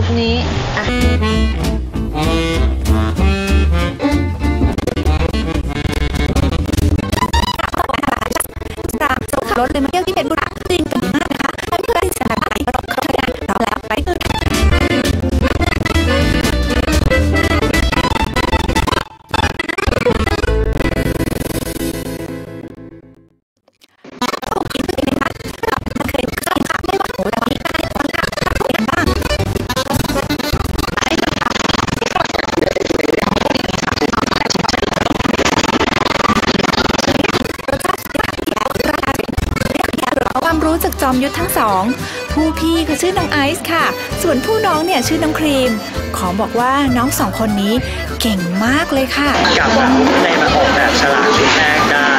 ซุปนี้อะ ความรู้จากจอมยุทธทั้งสอง ผู้พี่เขาชื่อน้องไอซ์ค่ะ ส่วนผู้น้องเนี่ยชื่อน้องครีม ขอบอกว่าน้องสองคนนี้เก่งมากเลยค่ะกับในมาออกแบบฉลากชุดแรกได้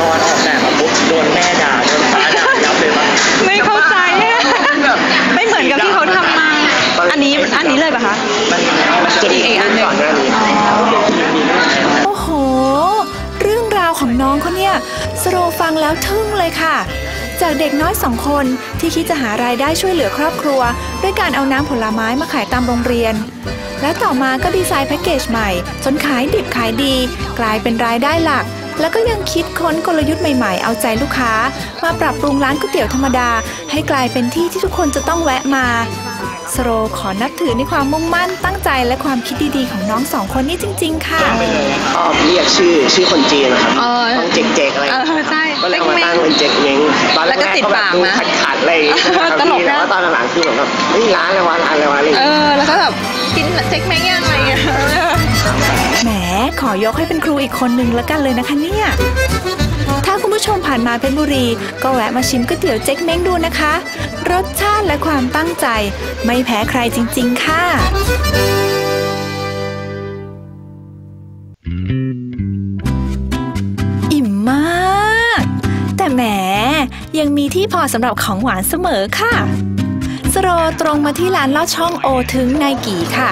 ตอนออกแบบมาปุ๊บโดนแม่ด่าโดนฟ้าด่ายับเลยว่าไม่เข้าใจอะแบบไม่เหมือนกับที่เขาทำมา อันนี้อันนี้เลยปะคะมันมันจะมีอีกอันหนึ่งก่อนหน้านี้โอ้โห เรื่องราวของน้องเขาเนี่ยสโรฟังแล้วทึ่งเลยค่ะ จากเด็กน้อยสองคนที่คิดจะหารายได้ช่วยเหลือครอบครัว ด้วยการเอาน้ำผลไม้มาขายตามโรงเรียน และต่อมาก็ดีไซน์แพ็กเกจใหม่ จนขายดิบขายดี กลายเป็นรายได้หลัก แล้วก็ยังคิดค้นกลยุทธ์ใหม่ๆ เอาใจลูกค้า มาปรับปรุงร้านก๋วยเตี๋ยวธรรมดา ให้กลายเป็นที่ที่ทุกคนจะต้องแวะมา สโรขอนับถือในความมุ่งมั่นตั้งใจและความคิดดีๆของน้องสองคนนี้จริง ๆ ค่ะชอบเรียกชื่อชื่อคนจีนนะครับเออต้องเจ๊กเจ๊กอะไรเออใช่ก็เลยเอามาตั้งเป็นเจ๊กเม้งตอนแรแล้วก็กติดๆก็แบบปากดูนะขัดขัดๆอะไรอย่างเงี้ยนะครับตลกพี่นะแต่ว่าตอนหลังๆคือเหมือนแบบเฮ้ยร้านอะไรวะร้านอะไรวะอะไรอย่างเอเงี้ยอแล้วก็แบบกินเซ็กแมงยังไงอะแหมขอยกให้เป็นครูอีกคนนึงแล้วกันเลยนะคะเนี่ยถ้าคุณผู้ชมผ่านมาเพชรบุรี ก็แวะมาชิมก๋วยเตี๋ยวเจ๊กเม้งดูนะคะร สชาติและความตั้งใจ ไม่แพ้ใครจริง ๆ ค่ะอิ่มมากแต่แหมยังมีที่พอสำหรับของหวานเสมอค่ะ สโรตรงมาที่ร้านลอดช่องโอถึงนายกี่ค่ะ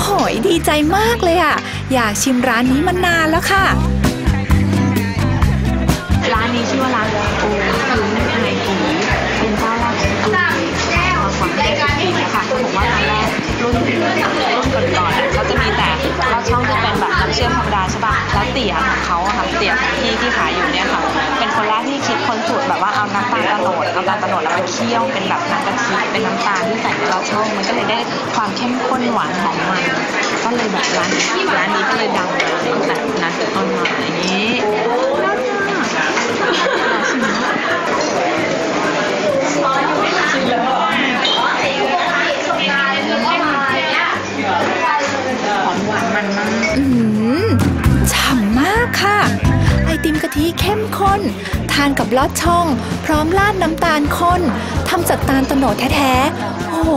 โหยดีใจมากเลยอะอยากชิมร้านนี้มานานแล้วค่ะ ร้านนี้ชื่อว่าร้านอถึงไเคี่ยวเป็นแบบน้ำกะทิเป็นน้ำตาลที่ใส่ในลอดช่องมันก็เลยได้ความเข้มข้นหวานของมัน ก็เลยแบบร้านร้านนี้ก็เลยดังมาตั้งแต่นั้นเป็นต้นมาอย่าง ข้นทานกับลอดช่อง พร้อมราดน้ำตาลข้นทำจากตาลโตโนดแท้ๆ โอ้โห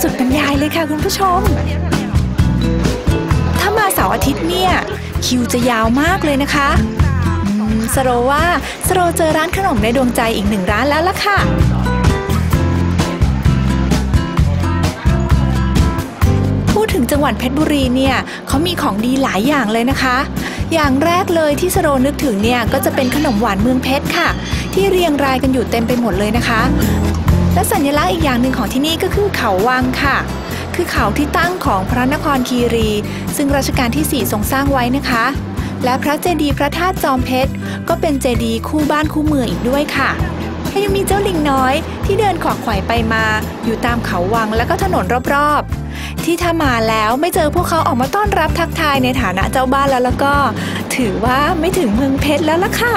สุดบรรยายเลยค่ะคุณผู้ชม ถ้ามาเสาร์อาทิตย์เนี่ย คิวจะยาวมากเลยนะคะสโรว่าสโรเจอร้านขนมในดวงใจอีกหนึ่งร้านแล้วล่ะค่ะพูดถึงจังหวัดเพชรบุรีเนี่ยเขามีของดีหลายอย่างเลยนะคะ อย่างแรกเลยที่สโรนึกถึงเนี่ยก็จะเป็นขนมหวานเมืองเพชรค่ะ ที่เรียงรายกันอยู่เต็มไปหมดเลยนะคะ และสัญลักษณ์อีกอย่างหนึ่งของที่นี่ก็คือเขาวังค่ะ คือเขาที่ตั้งของพระนครคีรี ซึ่งรัชกาลที่ 4 ทรงสร้างไว้นะคะ และพระเจดีย์พระธาตุจอมเพชรก็เป็นเจดีย์คู่บ้านคู่เมืองอีกด้วยค่ะ และยังมีเจ้าลิงน้อย ที่เดินขวักไขว่ไปมา อยู่ตามเขาวังและก็ถนนรอบๆ ที่ถ้ามาแล้วไม่เจอพวกเขาออกมาต้อนรับทักทายในฐานะเจ้าบ้านแล้วแล้วก็ ถือว่าไม่ถึงเมืองเพชรแล้วล่ะค่ะ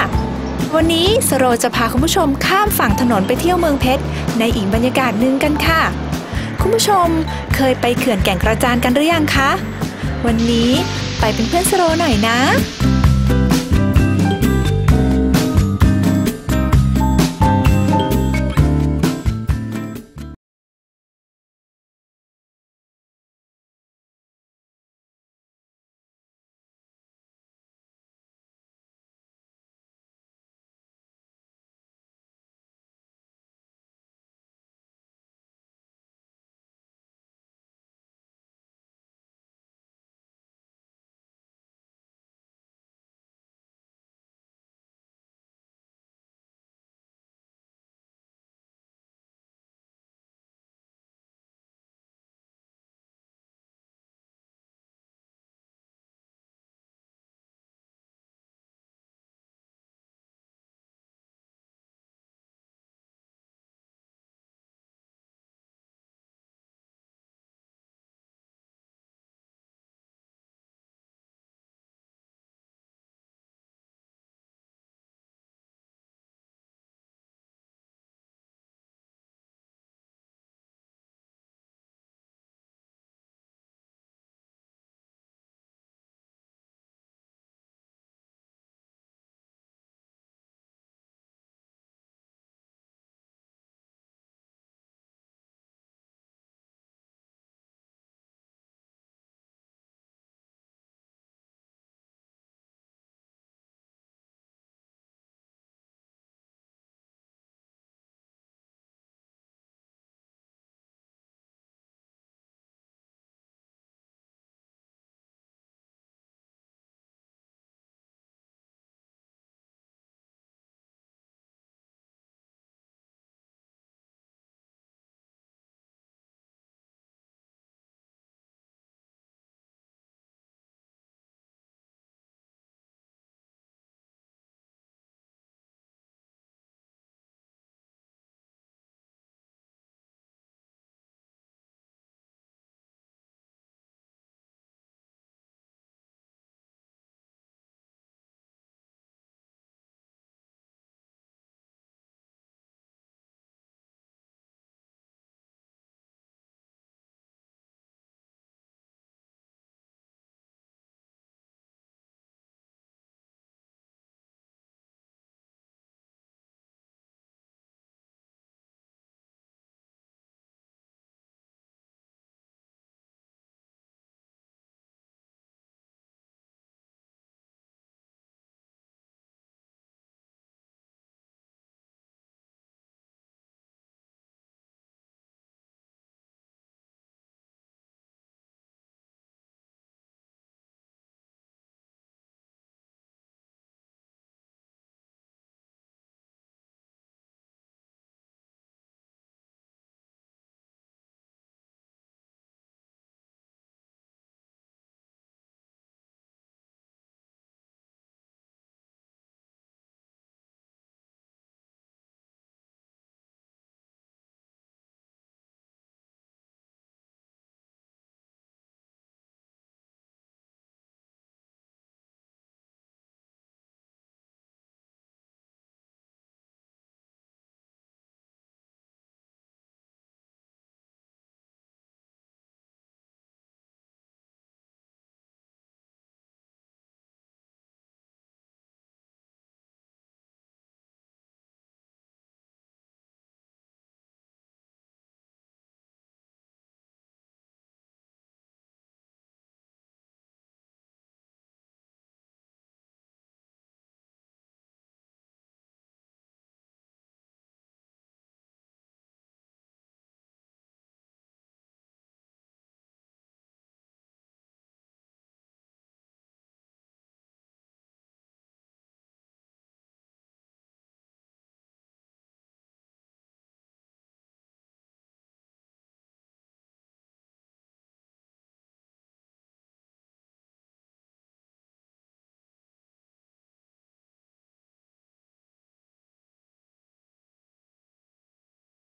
วันนี้สโรจะพาคุณผู้ชมข้ามฝั่งถนนไปเที่ยวเมืองเพชรในอีกบรรยากาศหนึ่งกันค่ะ คุณผู้ชมเคยไปเขื่อนแก่งกระจานกันหรือยังคะ วันนี้ไปเป็นเพื่อนสโรหน่อยนะ